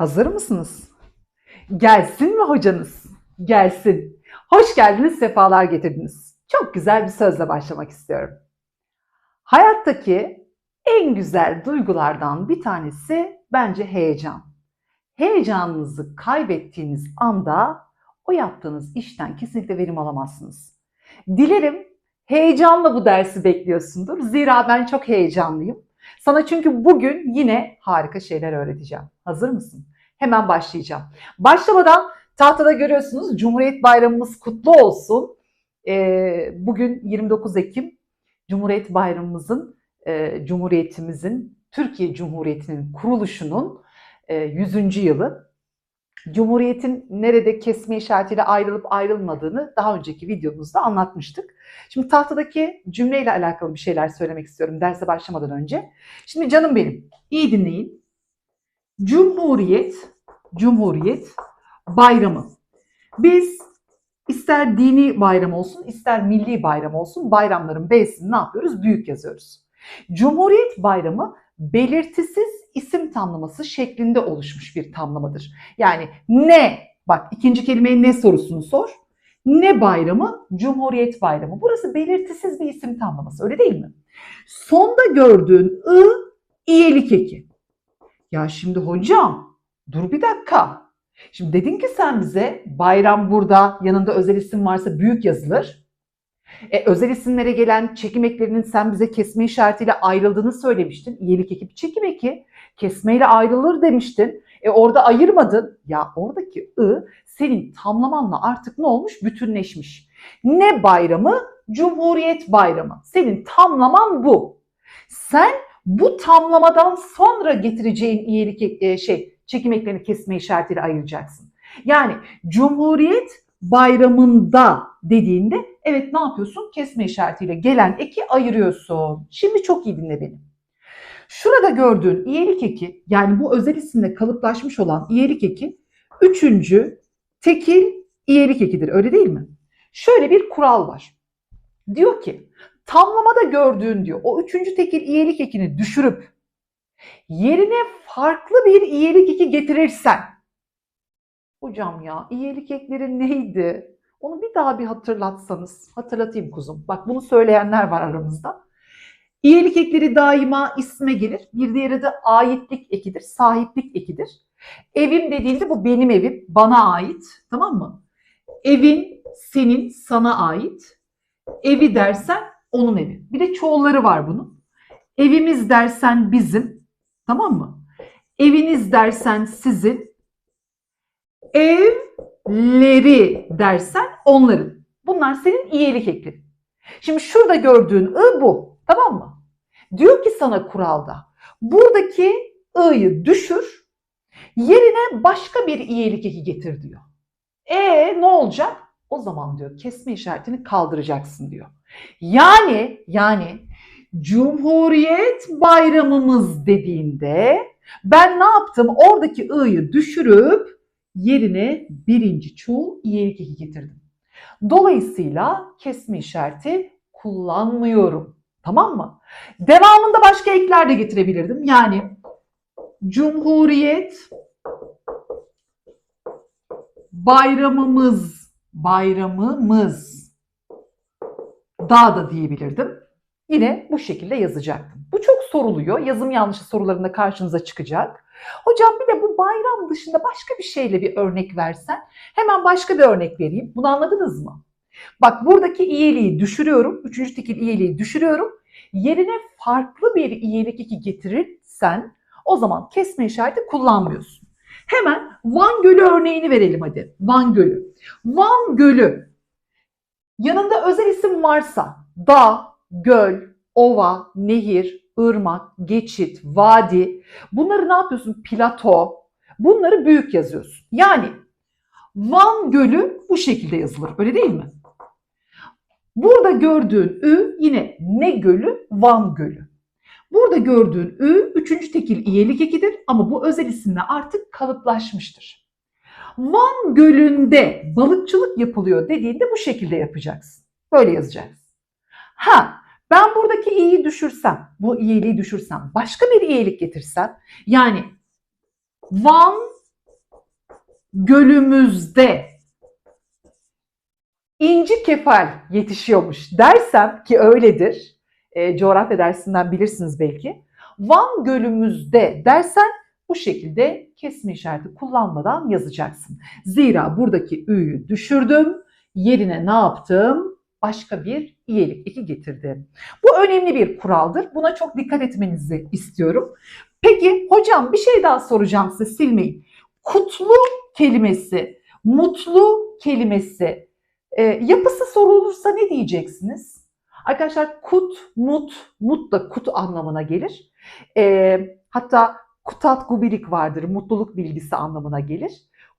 Hazır mısınız? Gelsin mi hocanız? Gelsin. Hoş geldiniz, sefalar getirdiniz. Çok güzel bir sözle başlamak istiyorum. Hayattaki en güzel duygulardan bir tanesi bence heyecan. Heyecanınızı kaybettiğiniz anda o yaptığınız işten kesinlikle verim alamazsınız. Dilerim heyecanla bu dersi bekliyorsundur. Zira ben çok heyecanlıyım. Sana çünkü bugün yine harika şeyler öğreteceğim. Hazır mısın? Hemen başlayacağım. Başlamadan tahtada görüyorsunuz Cumhuriyet Bayramımız kutlu olsun. Ee, bugün 29 Ekim Cumhuriyet Bayramımızın, e, Cumhuriyetimizin, Türkiye Cumhuriyeti'nin kuruluşunun e, 100. yılı. Cumhuriyetin nerede kesme işaretiyle ayrılıp ayrılmadığını daha önceki videomuzda anlatmıştık. Şimdi tahtadaki cümleyle alakalı bir şeyler söylemek istiyorum derse başlamadan önce. Şimdi canım benim, iyi dinleyin. Cumhuriyet, Cumhuriyet bayramı. Biz ister dini bayram olsun, ister milli bayram olsun bayramların B'sini ne yapıyoruz? Büyük yazıyoruz. Cumhuriyet bayramı belirtisiz isim tamlaması şeklinde oluşmuş bir tamlamadır. Yani ne? Bak ikinci kelimeye ne sorusunu sor. Ne bayramı? Cumhuriyet bayramı. Burası belirtisiz bir isim tamlaması öyle değil mi? Sonda gördüğün ı iyelik eki. Ya şimdi hocam dur bir dakika. Şimdi dedin ki sen bize bayram burada yanında özel isim varsa büyük yazılır. E, özel isimlere gelen çekim eklerinin sen bize kesme işaretiyle ayrıldığını söylemiştin. İyilik ekip çekim eki kesmeyle ayrılır demiştin. E orada ayırmadın. Ya oradaki ı senin tamlamanla artık ne olmuş? Bütünleşmiş. Ne bayramı? Cumhuriyet bayramı. Senin tamlaman bu. Sen bu tamlamadan sonra getireceğin iyilik e, şey çekim eklerini kesme işaretiyle ayıracaksın. Yani Cumhuriyet bayramında dediğinde evet ne yapıyorsun? Kesme işaretiyle gelen eki ayırıyorsun. Şimdi çok iyi dinle beni. Şurada gördüğün iyelik eki yani bu özel isimle kalıplaşmış olan iyelik eki üçüncü tekil iyelik ekidir öyle değil mi? Şöyle bir kural var. Diyor ki tamlamada gördüğün diyor o üçüncü tekil iyelik ekini düşürüp yerine farklı bir iyelik eki getirirsen hocam ya iyelik ekleri neydi? Onu bir daha bir hatırlatsanız. Hatırlatayım kuzum. Bak bunu söyleyenler var aramızda. İyelik ekleri daima isme gelir. Bir diğeri de aitlik ekidir, sahiplik ekidir. Evim dediğinde bu benim evim, bana ait. Tamam mı? Evin senin, sana ait. Evi dersen onun evi. Bir de çoğulları var bunun. Evimiz dersen bizim. Tamam mı? Eviniz dersen sizin. Evleri dersen onların. Bunlar senin iyilik ekleri. Şimdi şurada gördüğün ı bu. Tamam mı? Diyor ki sana kuralda buradaki ı'yı düşür yerine başka bir iyilik eki getir diyor. E ne olacak? O zaman diyor kesme işaretini kaldıracaksın diyor. Yani yani Cumhuriyet bayramımız dediğinde ben ne yaptım? Oradaki ı'yı düşürüp yerine birinci çoğul iyilik eki getirdim. Dolayısıyla kesme işareti kullanmıyorum. Tamam mı? Devamında başka ekler de getirebilirdim. Yani Cumhuriyet bayramımız bayramımız daha da diyebilirdim. Yine bu şekilde yazacaktım. Bu çok soruluyor. Yazım yanlışı sorularında karşınıza çıkacak. Hocam bir de bu bayram dışında başka bir şeyle bir örnek versen. Hemen başka bir örnek vereyim. Bunu anladınız mı? Bak buradaki iyiliği düşürüyorum. Üçüncü tekil iyiliği düşürüyorum. Yerine farklı bir iyilik iki getirirsen o zaman kesme işareti kullanmıyorsun. Hemen Van Gölü örneğini verelim hadi. Van Gölü. Van Gölü yanında özel isim varsa dağ, göl, ova, nehir, ırmak, geçit, vadi bunları ne yapıyorsun? Plato. Bunları büyük yazıyorsun. Yani Van Gölü bu şekilde yazılır. Öyle değil mi? Burada gördüğün ü yine ne gölü? Van Gölü. Burada gördüğün ü üçüncü tekil iyelik ekidir ama bu özel isimle artık kalıplaşmıştır. Van Gölü'nde balıkçılık yapılıyor dediğinde bu şekilde yapacaksın. Böyle yazacaksın. Ha ben buradaki i'yi düşürsem, bu iyiliği düşürsem, başka bir iyilik getirsem yani Van gölümüzde inci kefal yetişiyormuş dersem ki öyledir. E, coğrafya dersinden bilirsiniz belki. Van gölümüzde dersen bu şekilde kesme işareti kullanmadan yazacaksın. Zira buradaki ü'yü düşürdüm. Yerine ne yaptım? Başka bir iyelik eki getirdim. Bu önemli bir kuraldır. Buna çok dikkat etmenizi istiyorum. Peki hocam bir şey daha soracağım size silmeyin. Kutlu kelimesi, mutlu kelimesi e, yapısı sorulursa ne diyeceksiniz? Arkadaşlar kut, mut, mut da kut anlamına gelir. E, hatta kutat gubilik vardır, mutluluk bilgisi anlamına gelir.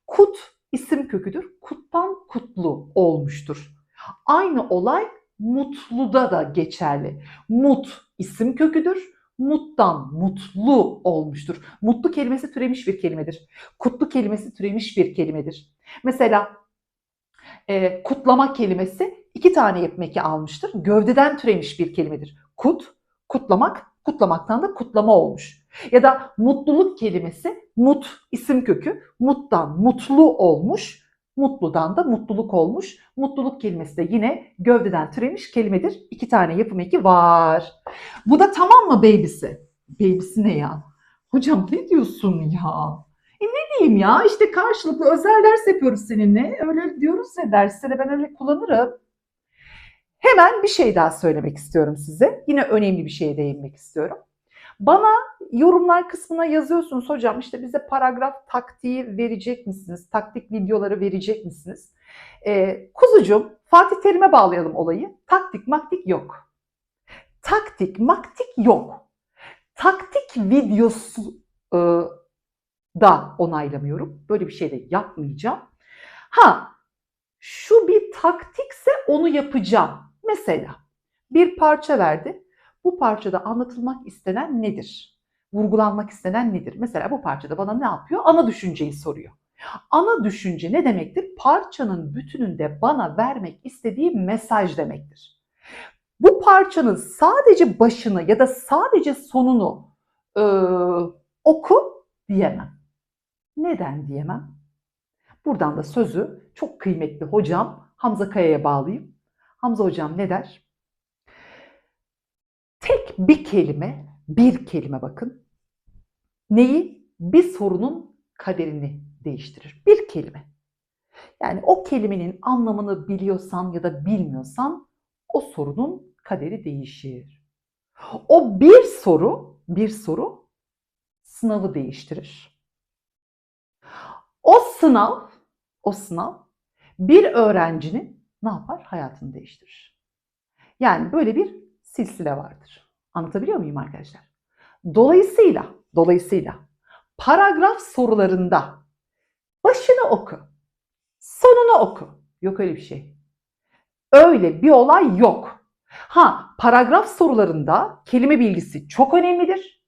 Kut isim köküdür. Kuttan kutlu olmuştur. Aynı olay mutluda da geçerli. Mut isim köküdür. Muttan mutlu olmuştur. Mutlu kelimesi türemiş bir kelimedir. Kutlu kelimesi türemiş bir kelimedir. Mesela e, kutlama kelimesi iki tane yapmeki almıştır. Gövdeden türemiş bir kelimedir. Kut, kutlamak, kutlamaktan da kutlama olmuş. Ya da mutluluk kelimesi mut isim kökü muttan mutlu olmuş, mutludan da mutluluk olmuş. Mutluluk kelimesi de yine gövdeden türemiş kelimedir. İki tane yapım eki var. Bu da tamam mı baby'si? Baby'si ne ya? Hocam ne diyorsun ya? E ne diyeyim ya? İşte karşılıklı özel ders yapıyoruz seninle. Öyle diyoruz ya derste de ben öyle kullanırım. Hemen bir şey daha söylemek istiyorum size. Yine önemli bir şeye değinmek istiyorum. Bana yorumlar kısmına yazıyorsunuz hocam işte bize paragraf taktiği verecek misiniz? Taktik videoları verecek misiniz? Ee, kuzucuğum Fatih Terim'e bağlayalım olayı. Taktik maktik yok. Taktik maktik yok. Taktik videosu e, da onaylamıyorum. Böyle bir şey de yapmayacağım. Ha şu bir taktikse onu yapacağım. Mesela bir parça verdi. Bu parçada anlatılmak istenen nedir? Vurgulanmak istenen nedir? Mesela bu parçada bana ne yapıyor? Ana düşünceyi soruyor. Ana düşünce ne demektir? Parçanın bütününde bana vermek istediği mesaj demektir. Bu parçanın sadece başını ya da sadece sonunu e, oku diyemem. Neden diyemem? Buradan da sözü çok kıymetli hocam Hamza Kaya'ya bağlayayım. Hamza hocam ne der? Bir kelime, bir kelime bakın. Neyi? Bir sorunun kaderini değiştirir. Bir kelime. Yani o kelimenin anlamını biliyorsan ya da bilmiyorsan o sorunun kaderi değişir. O bir soru, bir soru sınavı değiştirir. O sınav, o sınav bir öğrencinin ne yapar? Hayatını değiştirir. Yani böyle bir silsile vardır. Anlatabiliyor muyum arkadaşlar? Dolayısıyla, dolayısıyla paragraf sorularında başını oku, sonunu oku. Yok öyle bir şey. Öyle bir olay yok. Ha, paragraf sorularında kelime bilgisi çok önemlidir.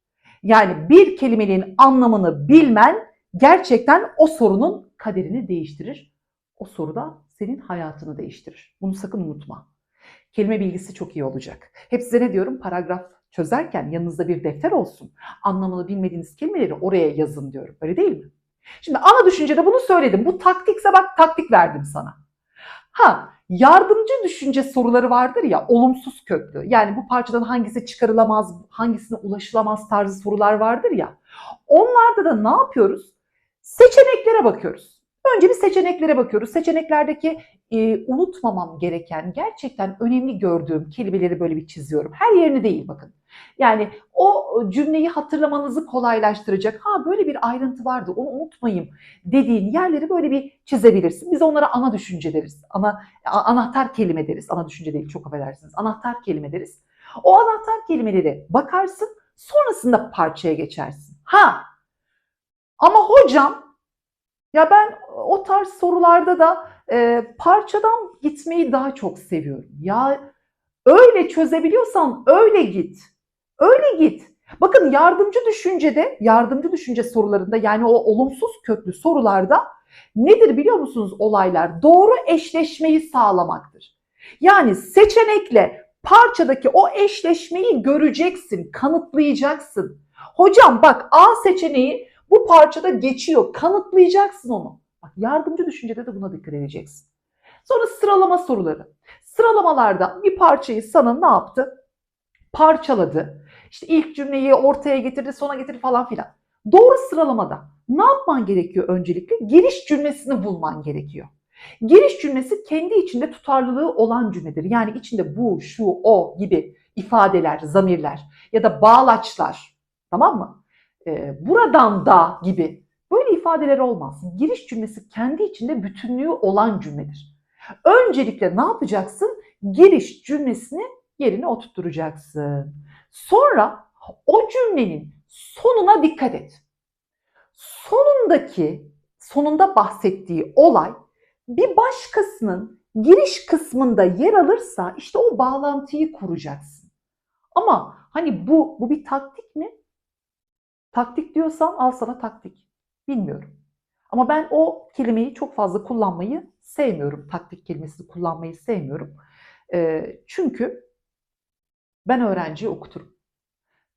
Yani bir kelimenin anlamını bilmen gerçekten o sorunun kaderini değiştirir. O soruda senin hayatını değiştirir. Bunu sakın unutma. Kelime bilgisi çok iyi olacak. Hep size ne diyorum? Paragraf çözerken yanınızda bir defter olsun. Anlamını bilmediğiniz kelimeleri oraya yazın diyorum. Öyle değil mi? Şimdi ana düşüncede bunu söyledim. Bu taktikse bak taktik verdim sana. Ha, yardımcı düşünce soruları vardır ya olumsuz köklü. Yani bu parçadan hangisi çıkarılamaz, hangisine ulaşılamaz tarzı sorular vardır ya. Onlarda da ne yapıyoruz? Seçeneklere bakıyoruz. Önce bir seçeneklere bakıyoruz. Seçeneklerdeki e, unutmamam gereken, gerçekten önemli gördüğüm kelimeleri böyle bir çiziyorum. Her yerini değil bakın. Yani o cümleyi hatırlamanızı kolaylaştıracak. Ha böyle bir ayrıntı vardı onu unutmayayım dediğin yerleri böyle bir çizebilirsin. Biz onlara ana düşünce deriz. Ana, anahtar kelime deriz. Ana düşünce değil çok affedersiniz. Anahtar kelime deriz. O anahtar kelimeleri bakarsın sonrasında parçaya geçersin. Ha ama hocam ya ben o tarz sorularda da e, parçadan gitmeyi daha çok seviyorum. Ya öyle çözebiliyorsan öyle git. Öyle git. Bakın yardımcı düşüncede, yardımcı düşünce sorularında yani o olumsuz köklü sorularda nedir biliyor musunuz olaylar? Doğru eşleşmeyi sağlamaktır. Yani seçenekle parçadaki o eşleşmeyi göreceksin, kanıtlayacaksın. Hocam bak A seçeneği bu parçada geçiyor, kanıtlayacaksın onu. Bak Yardımcı düşüncede de buna dikkat edeceksin. Sonra sıralama soruları. Sıralamalarda bir parçayı sana ne yaptı? Parçaladı. İşte ilk cümleyi ortaya getirdi, sona getirdi falan filan. Doğru sıralamada ne yapman gerekiyor öncelikle? Giriş cümlesini bulman gerekiyor. Giriş cümlesi kendi içinde tutarlılığı olan cümledir. Yani içinde bu, şu, o gibi ifadeler, zamirler ya da bağlaçlar tamam mı? Ee, buradan da gibi böyle ifadeler olmaz. Giriş cümlesi kendi içinde bütünlüğü olan cümledir. Öncelikle ne yapacaksın? Giriş cümlesini yerine oturtturacaksın. Sonra o cümlenin sonuna dikkat et. Sonundaki, sonunda bahsettiği olay bir başkasının giriş kısmında yer alırsa işte o bağlantıyı kuracaksın. Ama hani bu bu bir taktik mi? Taktik diyorsan al sana taktik. Bilmiyorum. Ama ben o kelimeyi çok fazla kullanmayı sevmiyorum. Taktik kelimesini kullanmayı sevmiyorum. E, çünkü ben öğrenciyi okuturum.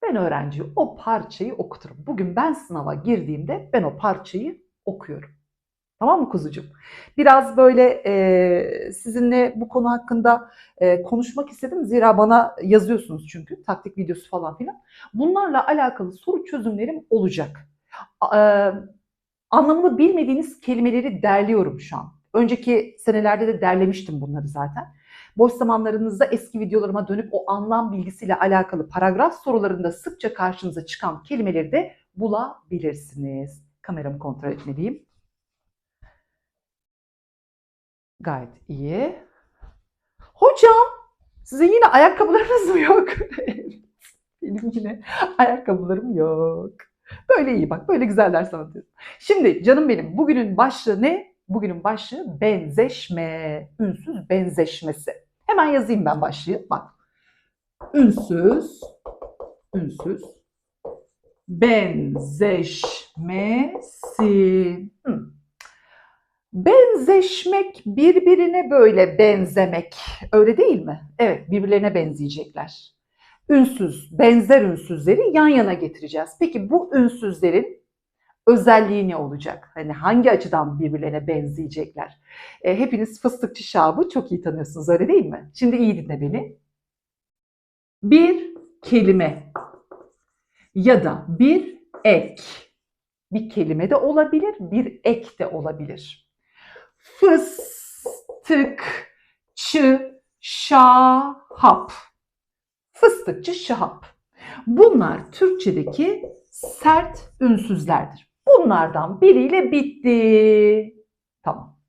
Ben öğrenciye o parçayı okuturum. Bugün ben sınava girdiğimde ben o parçayı okuyorum. Tamam mı kuzucuğum? Biraz böyle e, sizinle bu konu hakkında e, konuşmak istedim. Zira bana yazıyorsunuz çünkü taktik videosu falan filan. Bunlarla alakalı soru çözümlerim olacak. E, anlamını bilmediğiniz kelimeleri derliyorum şu an. Önceki senelerde de derlemiştim bunları zaten. Boş zamanlarınızda eski videolarıma dönüp o anlam bilgisiyle alakalı paragraf sorularında sıkça karşınıza çıkan kelimeleri de bulabilirsiniz. Kameramı kontrol etmeliyim. Gayet iyi. Hocam, sizin yine ayakkabılarınız mı yok? Benim yine ayakkabılarım yok. Böyle iyi bak, böyle güzel ders anlatıyorum. Şimdi canım benim, bugünün başlığı ne? Bugünün başlığı benzeşme, ünsüz benzeşmesi. Hemen yazayım ben başlığı. Bak. Ünsüz, ünsüz, benzeşmesi. Hmm. Benzeşmek birbirine böyle benzemek. Öyle değil mi? Evet, birbirlerine benzeyecekler. Ünsüz, benzer ünsüzleri yan yana getireceğiz. Peki bu ünsüzlerin özelliği ne olacak? Hani hangi açıdan birbirlerine benzeyecekler? E, hepiniz fıstıkçı şabı çok iyi tanıyorsunuz öyle değil mi? Şimdi iyi dinle beni. Bir kelime ya da bir ek. Bir kelime de olabilir, bir ek de olabilir. Fıstıkçı şahap. Fıstıkçı şahap. Bunlar Türkçedeki sert ünsüzlerdir. Bunlardan biriyle bitti. Tamam.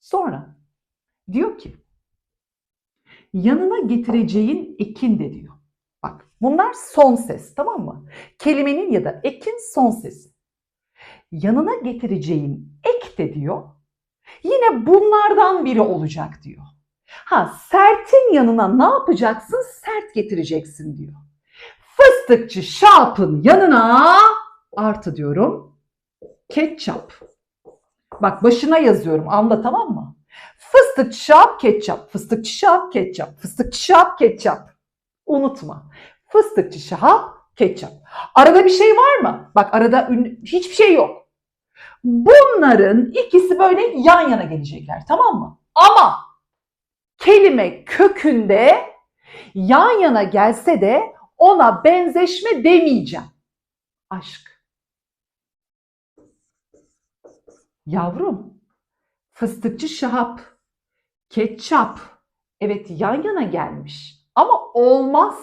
Sonra diyor ki yanına getireceğin ekin de diyor. Bak bunlar son ses tamam mı? Kelimenin ya da ekin son sesi. Yanına getireceğin ek de diyor. Yine bunlardan biri olacak diyor. Ha sertin yanına ne yapacaksın? Sert getireceksin diyor. Fıstıkçı şapın yanına artı diyorum. Ketçap. Bak başına yazıyorum anla tamam mı? Fıstıkçı şap ketçap. Fıstıkçı şap ketçap. Fıstıkçı şap ketçap. Unutma. Fıstıkçı şap ketçap. Arada bir şey var mı? Bak arada hiçbir şey yok. Bunların ikisi böyle yan yana gelecekler tamam mı? Ama kelime kökünde yan yana gelse de ona benzeşme demeyeceğim. Aşk. Yavrum, fıstıkçı şahap, ketçap. Evet yan yana gelmiş. Ama olmaz.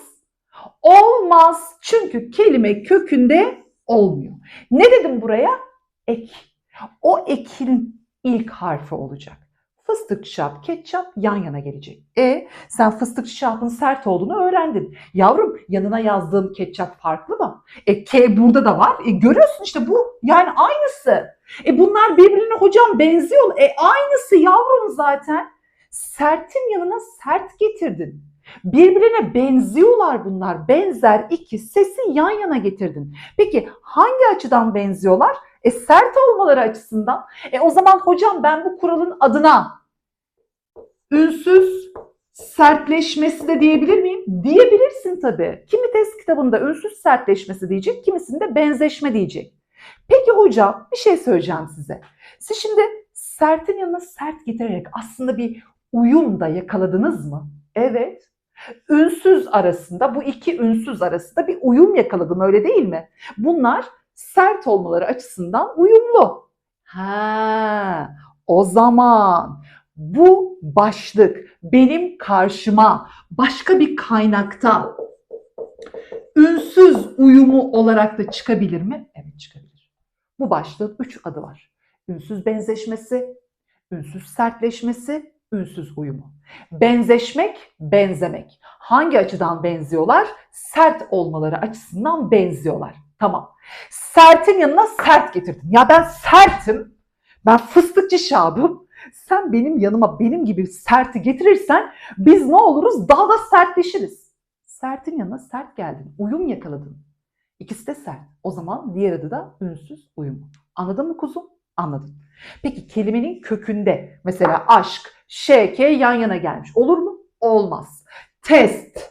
Olmaz. Çünkü kelime kökünde olmuyor. Ne dedim buraya? Ek. O ekin ilk harfi olacak. Fıstık şap, ketçap yan yana gelecek. E sen fıstık şapın sert olduğunu öğrendin. Yavrum yanına yazdığım ketçap farklı mı? E K burada da var. E görüyorsun işte bu yani aynısı. E bunlar birbirine hocam benziyor. E aynısı yavrum zaten. Sertin yanına sert getirdin. Birbirine benziyorlar bunlar. Benzer iki sesi yan yana getirdin. Peki hangi açıdan benziyorlar? E sert olmaları açısından. E o zaman hocam ben bu kuralın adına ünsüz sertleşmesi de diyebilir miyim? Diyebilirsin tabii. Kimi test kitabında ünsüz sertleşmesi diyecek, kimisinde benzeşme diyecek. Peki hocam bir şey söyleyeceğim size. Siz şimdi sertin yanına sert getirerek aslında bir uyum da yakaladınız mı? Evet. Ünsüz arasında bu iki ünsüz arasında bir uyum yakaladım öyle değil mi? Bunlar sert olmaları açısından uyumlu. Ha, o zaman bu başlık benim karşıma başka bir kaynakta ünsüz uyumu olarak da çıkabilir mi? Evet çıkabilir. Bu başlığın üç adı var. Ünsüz benzeşmesi, ünsüz sertleşmesi, ünsüz uyumu. Benzeşmek, benzemek. Hangi açıdan benziyorlar? Sert olmaları açısından benziyorlar. Tamam. Sertin yanına sert getirdin. Ya ben sertim. Ben fıstıkçı şabım. Sen benim yanıma benim gibi serti getirirsen biz ne oluruz? Daha da sertleşiriz. Sertin yanına sert geldin. Uyum yakaladın. İkisi de sert. O zaman diğer adı da ünsüz uyum. Anladın mı kuzum? Anladın. Peki kelimenin kökünde mesela aşk, ş, k yan yana gelmiş. Olur mu? Olmaz. Test,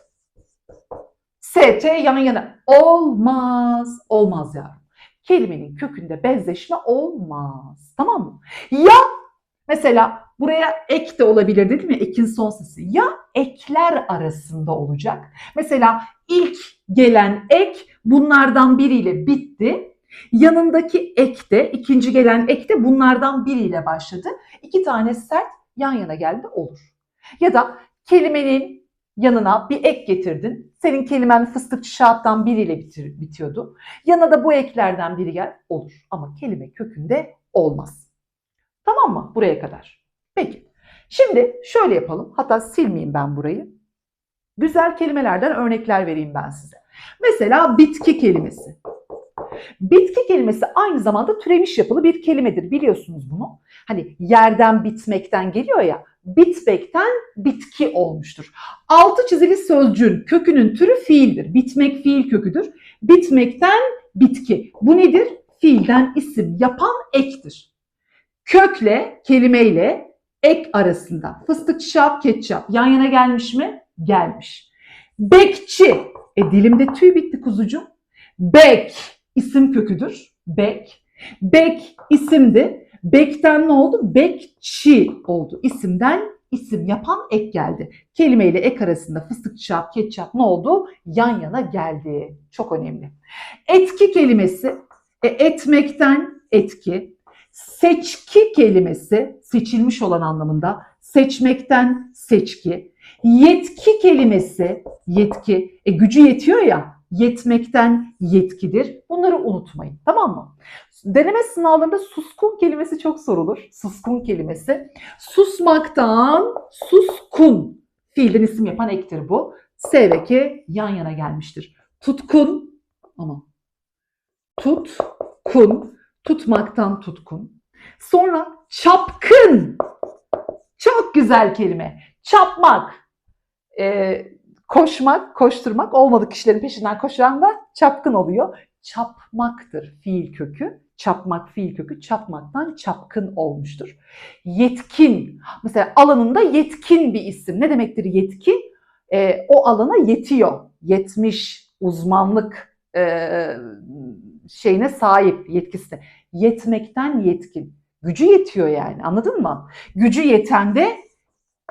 s, t yan yana. Olmaz. Olmaz yavrum. Kelimenin kökünde benzeşme olmaz. Tamam mı? Ya mesela buraya ek de olabilir dedim ya ekin son sesi. Ya ekler arasında olacak. Mesela ilk gelen ek bunlardan biriyle bitti. Yanındaki ek de, ikinci gelen ek de bunlardan biriyle başladı. İki tane sert yan yana geldi olur. Ya da kelimenin yanına bir ek getirdin. Senin kelimen fıstıkçı şahattan biriyle bitir, bitiyordu. Yana da bu eklerden biri gel olur. Ama kelime kökünde olmaz. Tamam mı? Buraya kadar. Peki. Şimdi şöyle yapalım. Hatta silmeyeyim ben burayı. Güzel kelimelerden örnekler vereyim ben size. Mesela bitki kelimesi. Bitki kelimesi aynı zamanda türemiş yapılı bir kelimedir. Biliyorsunuz bunu. Hani yerden bitmekten geliyor ya. Bitmekten bitki olmuştur. Altı çizili sözcüğün kökünün türü fiildir. Bitmek fiil köküdür. Bitmekten bitki. Bu nedir? Fiilden isim yapan ektir. Kökle, kelimeyle ek arasında fıstık, şap, ketçap yan yana gelmiş mi? Gelmiş. Bekçi. E dilimde tüy bitti kuzucuğum. Bek isim köküdür. Bek. Bek isimdi. Bekten ne oldu? Bekçi oldu. İsimden isim yapan ek geldi. Kelime ile ek arasında fıstık, şap, ketçap ne oldu? Yan yana geldi. Çok önemli. Etki kelimesi e, etmekten etki. Seçki kelimesi seçilmiş olan anlamında. Seçmekten seçki. Yetki kelimesi yetki. E, gücü yetiyor ya yetmekten yetkidir. Bunları unutmayın. Tamam mı? Deneme sınavlarında suskun kelimesi çok sorulur. Suskun kelimesi. Susmaktan suskun. Fiilden isim yapan ektir bu. S ve K yan yana gelmiştir. Tutkun ama tutkun. Tutmaktan tutkun. Sonra çapkın. Çok güzel kelime. Çapmak. Ee, koşmak, koşturmak olmadık kişilerin peşinden koşan da çapkın oluyor. Çapmaktır fiil kökü. Çapmak fiil kökü çapmaktan çapkın olmuştur. Yetkin. Mesela alanında yetkin bir isim. Ne demektir yetkin? Ee, o alana yetiyor. Yetmiş, uzmanlık e, şeyine sahip yetkisine. Yetmekten yetkin. Gücü yetiyor yani anladın mı? Gücü yeten de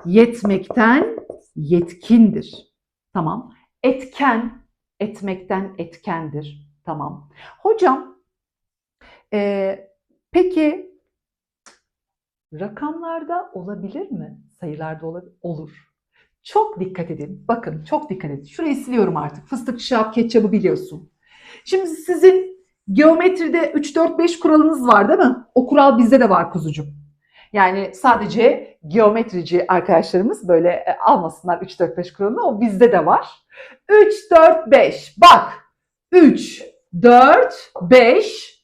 yetmekten yetkindir. Tamam. Etken, etmekten etkendir. Tamam. Hocam, e, peki rakamlarda olabilir mi? Sayılarda olabilir Olur. Çok dikkat edin. Bakın çok dikkat edin. Şurayı siliyorum artık. Fıstık, şap, ketçabı biliyorsun. Şimdi sizin geometride 3, 4, 5 kuralınız var değil mi? O kural bizde de var kuzucuğum. Yani sadece geometrici arkadaşlarımız böyle e, almasınlar 3, 4, 5 kuralını. O bizde de var. 3, 4, 5. Bak. 3, 4, 5,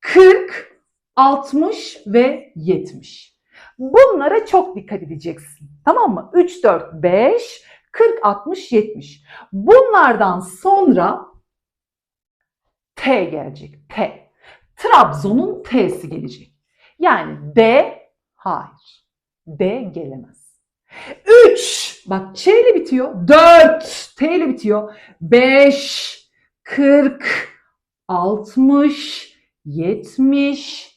40, 60 ve 70. Bunlara çok dikkat edeceksin. Tamam mı? 3, 4, 5, 40, 60, 70. Bunlardan sonra T gelecek. T. Trabzon'un T'si gelecek. Yani D hayır. D gelemez. 3 bak Ç ile bitiyor. 4 T ile bitiyor. 5 40 60 70.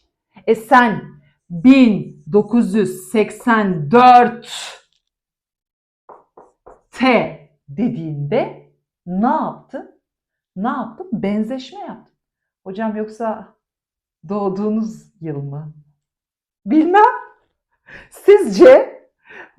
E sen 1984 T dediğinde ne yaptın? Ne yaptın? Benzeşme yaptın. Hocam yoksa doğduğunuz yıl mı? Bilmem. Sizce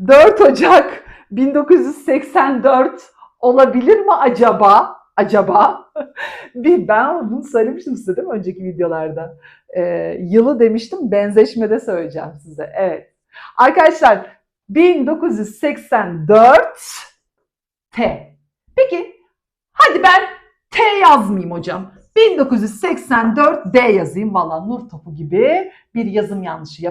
4 Ocak 1984 olabilir mi acaba? Acaba? Bir ben bunu söylemiştim size değil mi önceki videolarda? Ee, yılı demiştim benzeşmede söyleyeceğim size. Evet. Arkadaşlar 1984 T. Peki hadi ben T yazmayayım hocam. 1984 D yazayım. Valla nur topu gibi bir yazım yanlışı